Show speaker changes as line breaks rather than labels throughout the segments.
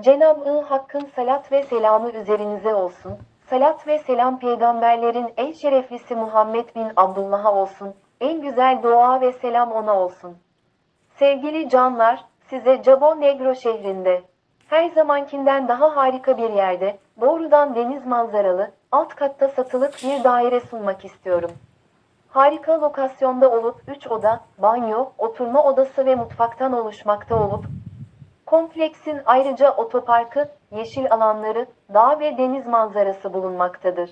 Cenab-ı Hakk'ın salat ve selamı üzerinize olsun. Salat ve selam peygamberlerin en şereflisi Muhammed bin Abdullah'a olsun. En güzel dua ve selam ona olsun. Sevgili canlar, size Cabo Negro şehrinde, her zamankinden daha harika bir yerde, doğrudan deniz manzaralı, alt katta satılık bir daire sunmak istiyorum. Harika lokasyonda olup 3 oda, banyo, oturma odası ve mutfaktan oluşmakta olup, kompleksin ayrıca otoparkı, yeşil alanları, dağ ve deniz manzarası bulunmaktadır.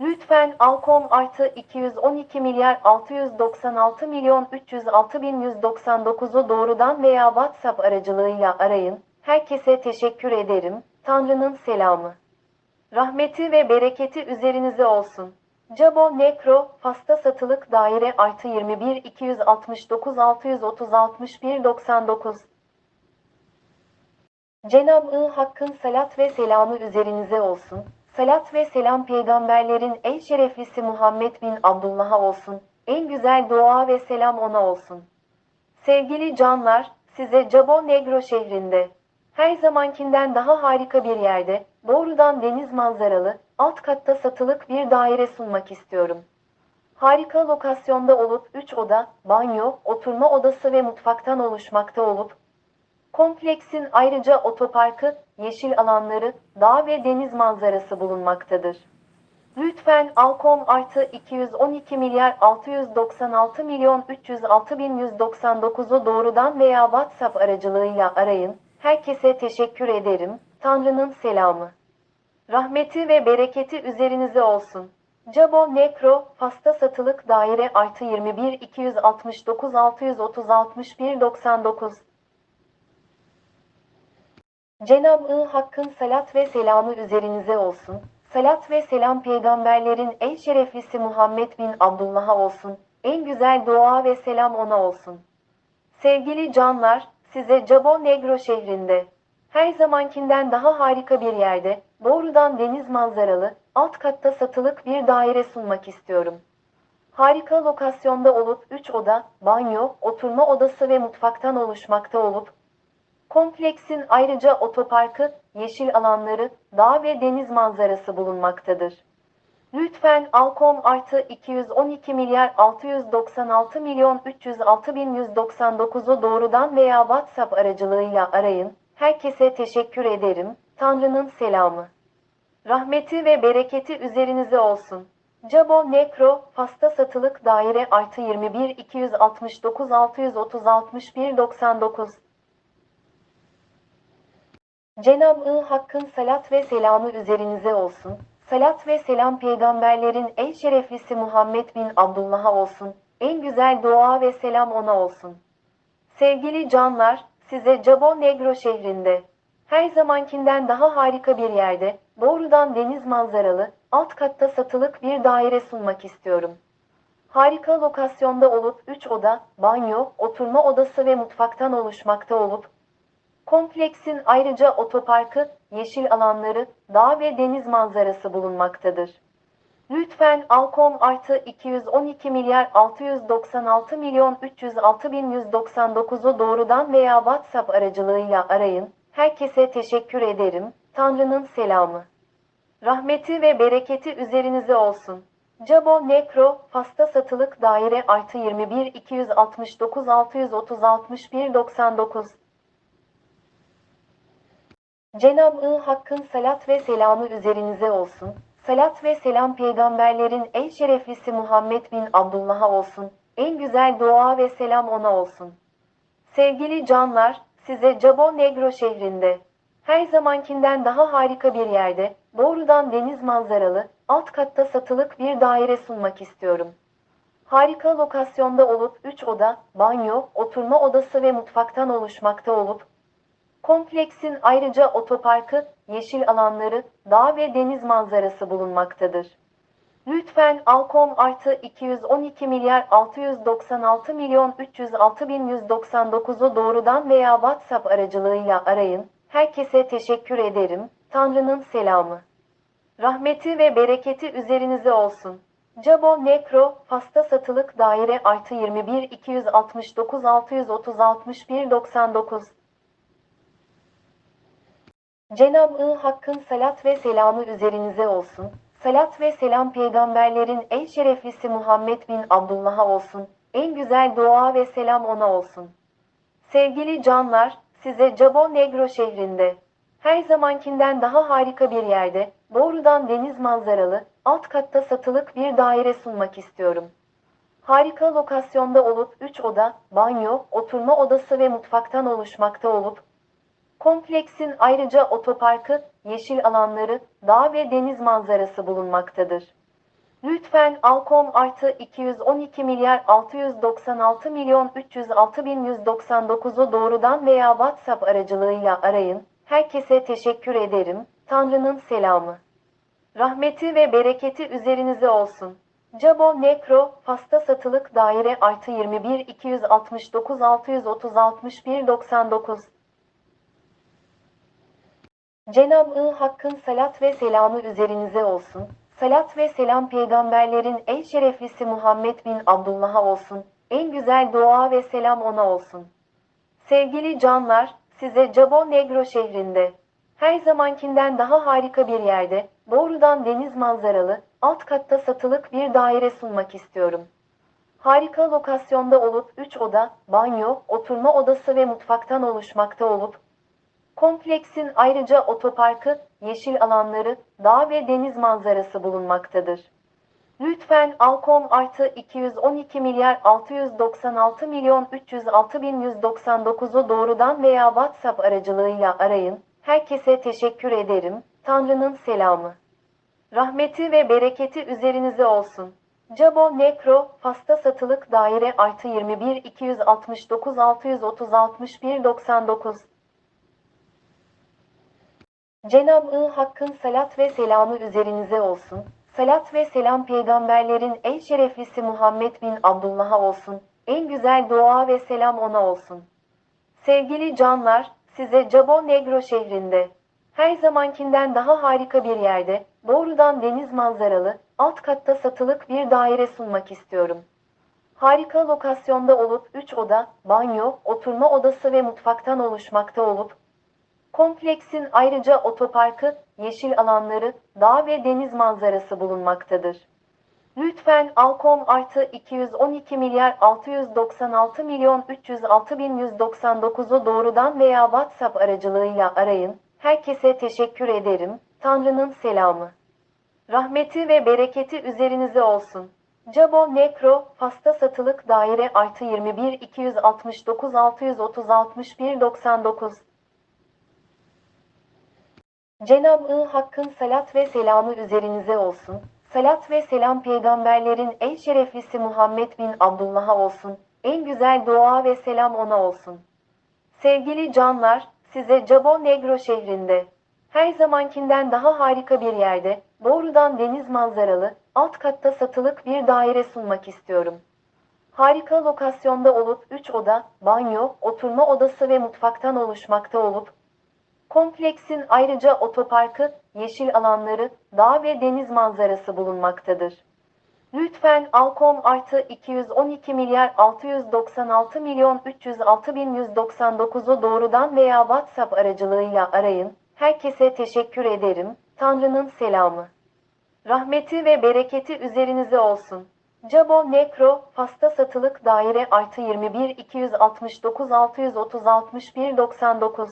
Lütfen Alkom artı 212 milyar 696 milyon 306 bin 199'u doğrudan veya WhatsApp aracılığıyla arayın. Herkese teşekkür ederim. Tanrı'nın selamı. Rahmeti ve bereketi üzerinize olsun. Cabo Necro, Fasta satılık daire artı 21 269 630 61 99. Cenab-ı Hakk'ın salat ve selamı üzerinize olsun. Salat ve selam peygamberlerin en şereflisi Muhammed bin Abdullah'a olsun. En güzel dua ve selam ona olsun. Sevgili canlar, size Cabo Negro şehrinde, her zamankinden daha harika bir yerde, doğrudan deniz manzaralı, alt katta satılık bir daire sunmak istiyorum. Harika lokasyonda olup 3 oda, banyo, oturma odası ve mutfaktan oluşmakta olup, kompleksin ayrıca otoparkı, yeşil alanları, dağ ve deniz manzarası bulunmaktadır. Lütfen Alkom artı 212 milyar 696 milyon 306 bin 199'u doğrudan veya WhatsApp aracılığıyla arayın. Herkese teşekkür ederim. Tanrı'nın selamı. Rahmeti ve bereketi üzerinize olsun. Cabo Necro, Fasta satılık daire artı 21 269 630 61 99. Cenab-ı Hakk'ın salat ve selamı üzerinize olsun. Salat ve selam peygamberlerin en şereflisi Muhammed bin Abdullah'a olsun. En güzel dua ve selam ona olsun. Sevgili canlar, size Cabo Negro şehrinde, her zamankinden daha harika bir yerde, doğrudan deniz manzaralı, alt katta satılık bir daire sunmak istiyorum. Harika lokasyonda olup 3 oda, banyo, oturma odası ve mutfaktan oluşmakta olup, kompleksin ayrıca otoparkı, yeşil alanları, dağ ve deniz manzarası bulunmaktadır. Lütfen Alkom artı 212 milyar 696 milyon 306 bin 199'u doğrudan veya WhatsApp aracılığıyla arayın. Herkese teşekkür ederim. Tanrı'nın selamı. Rahmeti ve bereketi üzerinize olsun. Cabo Necro, Fasta satılık daire artı 21 269 630 61 99. Cenab-ı Hakk'ın salat ve selamı üzerinize olsun. Salat ve selam peygamberlerin en şereflisi Muhammed bin Abdullah'a olsun. En güzel dua ve selam ona olsun. Sevgili canlar, size Cabo Negro şehrinde, her zamankinden daha harika bir yerde, doğrudan deniz manzaralı, alt katta satılık bir daire sunmak istiyorum. Harika lokasyonda olup 3 oda, banyo, oturma odası ve mutfaktan oluşmakta olup, kompleksin ayrıca otoparkı, yeşil alanları, dağ ve deniz manzarası bulunmaktadır. Lütfen Alkom artı 212 milyar 696 milyon 306 bin 199'u doğrudan veya WhatsApp aracılığıyla arayın. Herkese teşekkür ederim. Tanrı'nın selamı. Rahmeti ve bereketi üzerinize olsun. Cabo Necro, Fasta satılık daire artı 21 269 630 61 99. Cenab-ı Hakk'ın salat ve selamı üzerinize olsun. Salat ve selam peygamberlerin en şereflisi Muhammed bin Abdullah'a olsun. En güzel dua ve selam ona olsun. Sevgili canlar, size Cabo Negro şehrinde, her zamankinden daha harika bir yerde, doğrudan deniz manzaralı, alt katta satılık bir daire sunmak istiyorum. Harika lokasyonda olup 3 oda, banyo, oturma odası ve mutfaktan oluşmakta olup, kompleksin ayrıca otoparkı, yeşil alanları, dağ ve deniz manzarası bulunmaktadır. Lütfen Alkom artı 212 milyar 696 milyon 306 bin 199'u doğrudan veya WhatsApp aracılığıyla arayın. Herkese teşekkür ederim. Tanrı'nın selamı. Rahmeti ve bereketi üzerinize olsun. Cabo Necro, Fasta satılık daire artı 21 269 630 61 99. Cenab-ı Hakk'ın salat ve selamı üzerinize olsun. Salat ve selam peygamberlerin en şereflisi Muhammed bin Abdullah'a olsun. En güzel dua ve selam ona olsun. Sevgili canlar, size Cabo Negro şehrinde, her zamankinden daha harika bir yerde, doğrudan deniz manzaralı, alt katta satılık bir daire sunmak istiyorum. Harika lokasyonda olup 3 oda, banyo, oturma odası ve mutfaktan oluşmakta olup, kompleksin ayrıca otoparkı, yeşil alanları, dağ ve deniz manzarası bulunmaktadır. Lütfen Alkom artı 212 milyar 696 milyon 306 bin 199'u doğrudan veya WhatsApp aracılığıyla arayın. Herkese teşekkür ederim. Tanrı'nın selamı. Rahmeti ve bereketi üzerinize olsun. Cabo Nekro, Fasta satılık daire artı 21 269 630 61 99 Cenab-ı Hakk'ın salat ve selamı üzerinize olsun. Salat ve selam peygamberlerin en şereflisi Muhammed bin Abdullah'a olsun. En güzel dua ve selam ona olsun. Sevgili canlar, size Cabo Negro şehrinde, her zamankinden daha harika bir yerde, doğrudan deniz manzaralı, alt katta satılık bir daire sunmak istiyorum. Harika lokasyonda olup 3 oda, banyo, oturma odası ve mutfaktan oluşmakta olup, kompleksin ayrıca otoparkı, yeşil alanları, dağ ve deniz manzarası bulunmaktadır. Lütfen Alkom artı 212 milyar 696 milyon 306 bin 199'u doğrudan veya WhatsApp aracılığıyla arayın. Herkese teşekkür ederim. Tanrı'nın selamı. Rahmeti ve bereketi üzerinize olsun. Cabo Nekro, Fasta satılık daire artı 21 269 630 61 99 Cenab-ı Hakk'ın salat ve selamı üzerinize olsun. Salat ve selam peygamberlerin en şereflisi Muhammed bin Abdullah'a olsun. En güzel dua ve selam ona olsun. Sevgili canlar, size Cabo Negro şehrinde, her zamankinden daha harika bir yerde, doğrudan deniz manzaralı, alt katta satılık bir daire sunmak istiyorum. Harika lokasyonda olup 3 oda, banyo, oturma odası ve mutfaktan oluşmakta olup, kompleksin ayrıca otoparkı, yeşil alanları, dağ ve deniz manzarası bulunmaktadır. Lütfen Alkom artı 212 milyar 696 milyon 306 bin 199'u doğrudan veya WhatsApp aracılığıyla arayın. Herkese teşekkür ederim. Tanrı'nın selamı. Rahmeti ve bereketi üzerinize olsun. Cabo Nekro, Fasta satılık daire artı 21 269 630 61 99 Cenab-ı Hakk'ın salat ve selamı üzerinize olsun. Salat ve selam peygamberlerin en şereflisi Muhammed bin Abdullah'a olsun. En güzel dua ve selam ona olsun. Sevgili canlar, size Cabo Negro şehrinde, her zamankinden daha harika bir yerde, doğrudan deniz manzaralı, alt katta satılık bir daire sunmak istiyorum. Harika lokasyonda olup 3 oda, banyo, oturma odası ve mutfaktan oluşmakta olup, kompleksin ayrıca otoparkı, yeşil alanları, dağ ve deniz manzarası bulunmaktadır. Lütfen Alkom artı 212 milyar 696 milyon 306 bin 199'u doğrudan veya WhatsApp aracılığıyla arayın. Herkese teşekkür ederim. Tanrı'nın selamı. Rahmeti ve bereketi üzerinize olsun. Cabo Nekro, Fasta satılık daire artı 21 269 630 61 99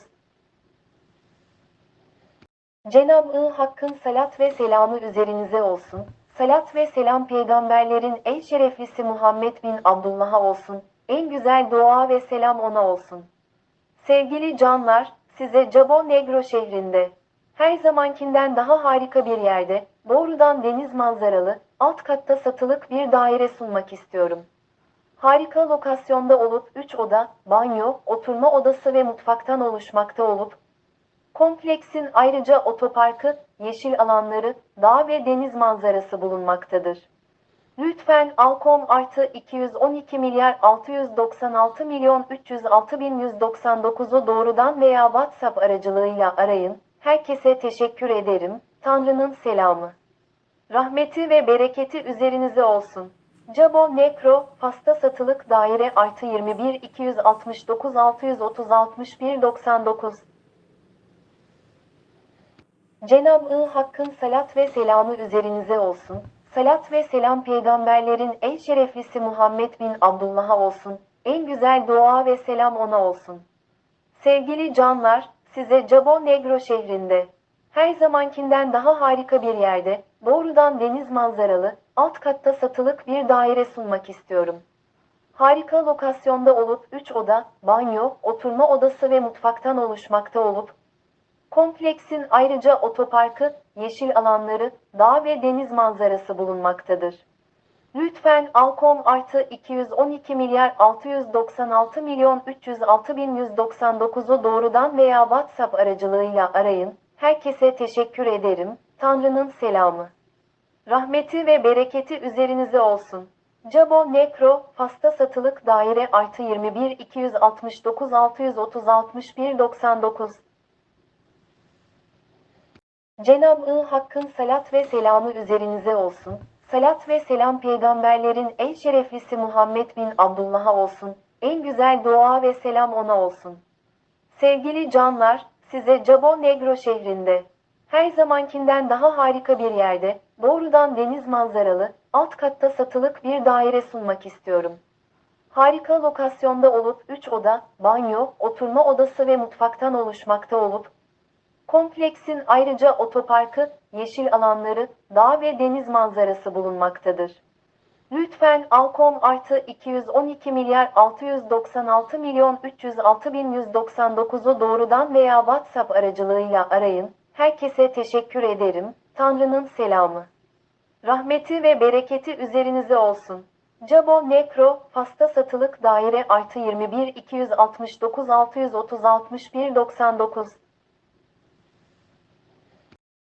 Cenab-ı Hakk'ın salat ve selamı üzerinize olsun. Salat ve selam peygamberlerin en şereflisi Muhammed bin Abdullah'a olsun. En güzel dua ve selam ona olsun. Sevgili canlar, size Cabo Negro şehrinde, her zamankinden daha harika bir yerde, doğrudan deniz manzaralı, alt katta satılık bir daire sunmak istiyorum. Harika lokasyonda olup 3 oda, banyo, oturma odası ve mutfaktan oluşmakta olup, kompleksin ayrıca otoparkı, yeşil alanları, dağ ve deniz manzarası bulunmaktadır. Lütfen Alkom artı 212 milyar 696 milyon 306 bin 199'u doğrudan veya WhatsApp aracılığıyla arayın. Herkese teşekkür ederim. Tanrı'nın selamı. Rahmeti ve bereketi üzerinize olsun. Cabo Nekro, Fasta satılık daire artı 21 269 630 61 99 Cenab-ı Hakk'ın salat ve selamı üzerinize olsun. Salat ve selam peygamberlerin en şereflisi Muhammed bin Abdullah'a olsun. En güzel dua ve selam ona olsun. Sevgili canlar, size Cabo Negro şehrinde, her zamankinden daha harika bir yerde, doğrudan deniz manzaralı, alt katta satılık bir daire sunmak istiyorum. Harika lokasyonda olup 3 oda, banyo, oturma odası ve mutfaktan oluşmakta olup, kompleksin ayrıca otoparkı, yeşil alanları, dağ ve deniz manzarası bulunmaktadır. Lütfen Alkom artı 212 milyar 696 milyon 306 bin 199'u doğrudan veya WhatsApp aracılığıyla arayın. Herkese teşekkür ederim. Tanrı'nın selamı. Rahmeti ve bereketi üzerinize olsun. Cabo Necro, Fasta satılık daire artı 21 269 630 61 99 Cenab-ı Hakk'ın salat ve selamı üzerinize olsun. Salat ve selam peygamberlerin en şereflisi Muhammed bin Abdullah'a olsun. En güzel dua ve selam ona olsun. Sevgili canlar, size Cabo Negro şehrinde, her zamankinden daha harika bir yerde, doğrudan deniz manzaralı, alt katta satılık bir daire sunmak istiyorum. Harika lokasyonda olup 3 oda, banyo, oturma odası ve mutfaktan oluşmakta olup, kompleksin ayrıca otoparkı, yeşil alanları, dağ ve deniz manzarası bulunmaktadır. Lütfen Alkom artı 212 milyar 696 milyon 306 bin 199'u doğrudan veya WhatsApp aracılığıyla arayın. Herkese teşekkür ederim. Tanrı'nın selamı. Rahmeti ve bereketi üzerinize olsun. Cabo Necro, Fasta satılık daire artı 21 269 630 61 99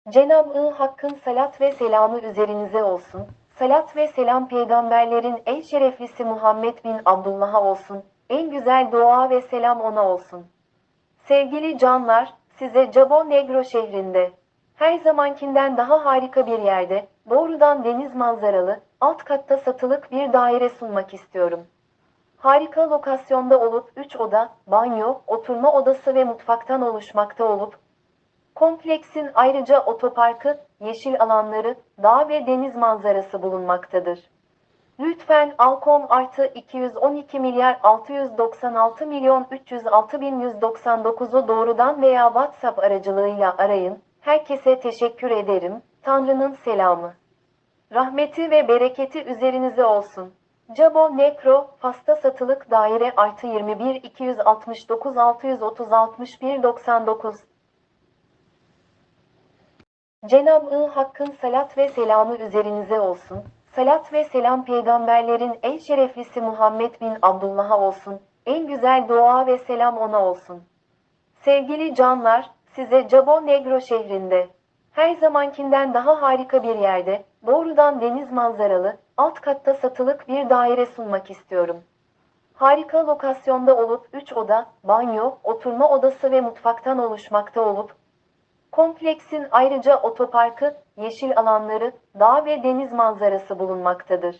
Cenab-ı Hakk'ın salat ve selamı üzerinize olsun. Salat ve selam peygamberlerin en şereflisi Muhammed bin Abdullah'a olsun. En güzel dua ve selam ona olsun. Sevgili canlar, size Cabo Negro şehrinde, her zamankinden daha harika bir yerde, doğrudan deniz manzaralı, alt katta satılık bir daire sunmak istiyorum. Harika lokasyonda olup 3 oda, banyo, oturma odası ve mutfaktan oluşmakta olup, kompleksin ayrıca otoparkı, yeşil alanları, dağ ve deniz manzarası bulunmaktadır. Lütfen Alkom artı 212 milyar 696 milyon 306 bin 199'u doğrudan veya WhatsApp aracılığıyla arayın. Herkese teşekkür ederim. Tanrı'nın selamı. Rahmeti ve bereketi üzerinize olsun. Cabo Necro, Fasta satılık daire artı 21 269 630 61 99 Cenab-ı Hakk'ın salat ve selamı üzerinize olsun. Salat ve selam peygamberlerin en şereflisi Muhammed bin Abdullah'a olsun. En güzel dua ve selam ona olsun. Sevgili canlar, size Cabo Negro şehrinde, her zamankinden daha harika bir yerde, doğrudan deniz manzaralı, alt katta satılık bir daire sunmak istiyorum. Harika lokasyonda olup 3 oda, banyo, oturma odası ve mutfaktan oluşmakta olup, kompleksin ayrıca otoparkı, yeşil alanları, dağ ve deniz manzarası bulunmaktadır.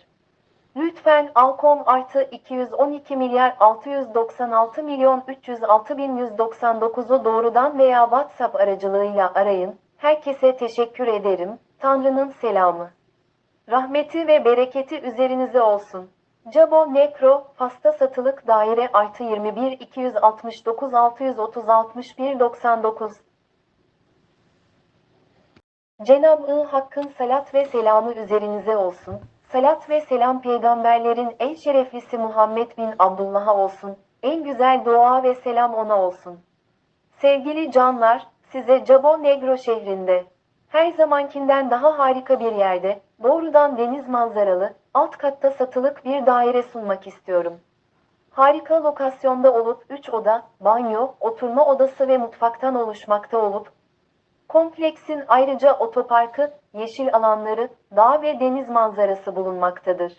Lütfen Alkom artı 212 milyar 696 milyon 306 bin 199'u doğrudan veya WhatsApp aracılığıyla arayın. Herkese teşekkür ederim. Tanrı'nın selamı. Rahmeti ve bereketi üzerinize olsun. Cabo Necro, Fasta satılık daire artı 21 269 630 61 99 Cenab-ı Hakk'ın salat ve selamı üzerinize olsun. Salat ve selam peygamberlerin en şereflisi Muhammed bin Abdullah'a olsun. En güzel dua ve selam ona olsun. Sevgili canlar, size Cabo Negro şehrinde, her zamankinden daha harika bir yerde, doğrudan deniz manzaralı, alt katta satılık bir daire sunmak istiyorum. Harika lokasyonda olup 3 oda, banyo, oturma odası ve mutfaktan oluşmakta olup, kompleksin ayrıca otoparkı, yeşil alanları, dağ ve deniz manzarası bulunmaktadır.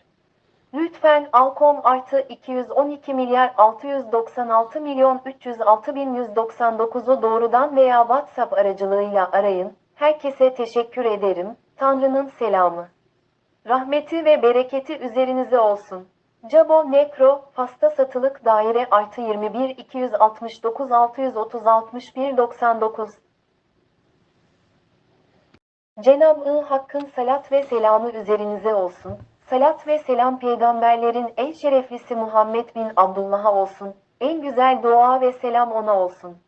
Lütfen Alkom artı 212 milyar 696 milyon 306 bin 199'u doğrudan veya WhatsApp aracılığıyla arayın. Herkese teşekkür ederim. Tanrı'nın selamı. Rahmeti ve bereketi üzerinize olsun. Cabo Necro, Fasta satılık daire artı 21 269 630 61 99 Cenab-ı Hakk'ın salat ve selamı üzerinize olsun. Salat ve selam peygamberlerin en şereflisi Muhammed bin Abdullah'a olsun. En güzel dua ve selam ona olsun.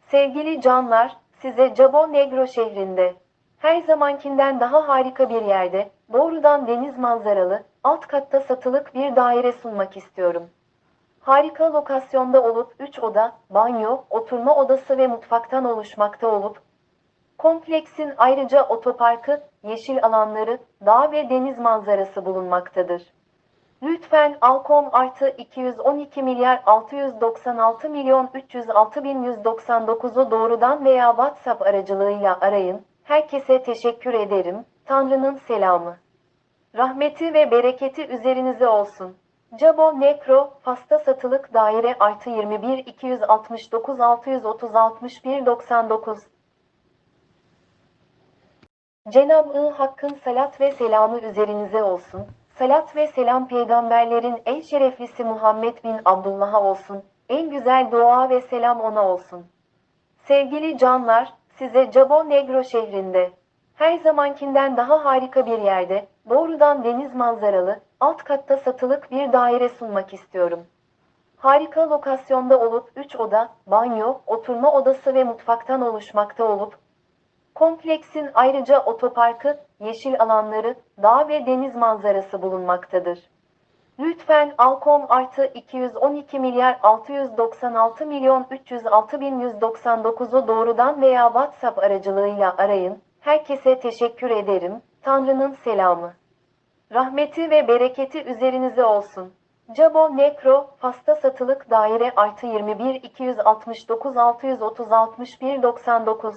Sevgili canlar, size Cabo Negro şehrinde, her zamankinden daha harika bir yerde, doğrudan deniz manzaralı, alt katta satılık bir daire sunmak istiyorum. Harika lokasyonda olup 3 oda, banyo, oturma odası ve mutfaktan oluşmakta olup, kompleksin ayrıca otoparkı, yeşil alanları, dağ ve deniz manzarası bulunmaktadır. Lütfen Alkom artı 212 milyar 696 milyon 306 bin 199'u doğrudan veya WhatsApp aracılığıyla arayın. Herkese teşekkür ederim. Tanrı'nın selamı. Rahmeti ve bereketi üzerinize olsun. Cabo Necro, Fasta satılık daire artı 21 269 630 61 99 Cenab-ı Hakk'ın salat ve selamı üzerinize olsun. Salat ve selam peygamberlerin en şereflisi Muhammed bin Abdullah'a olsun. En güzel dua ve selam ona olsun. Sevgili canlar, size Cabo Negro şehrinde, her zamankinden daha harika bir yerde, doğrudan deniz manzaralı, alt katta satılık bir daire sunmak istiyorum. Harika lokasyonda olup 3 oda, banyo, oturma odası ve mutfaktan oluşmakta olup, kompleksin ayrıca otoparkı, yeşil alanları, dağ ve deniz manzarası bulunmaktadır. Lütfen Alkom artı 212 milyar 696 milyon 306 bin 199'u doğrudan veya WhatsApp aracılığıyla arayın. Herkese teşekkür ederim. Tanrı'nın selamı. Rahmeti ve bereketi üzerinize olsun. Cabo Necro, Fasta satılık daire artı 21 269 630 61 99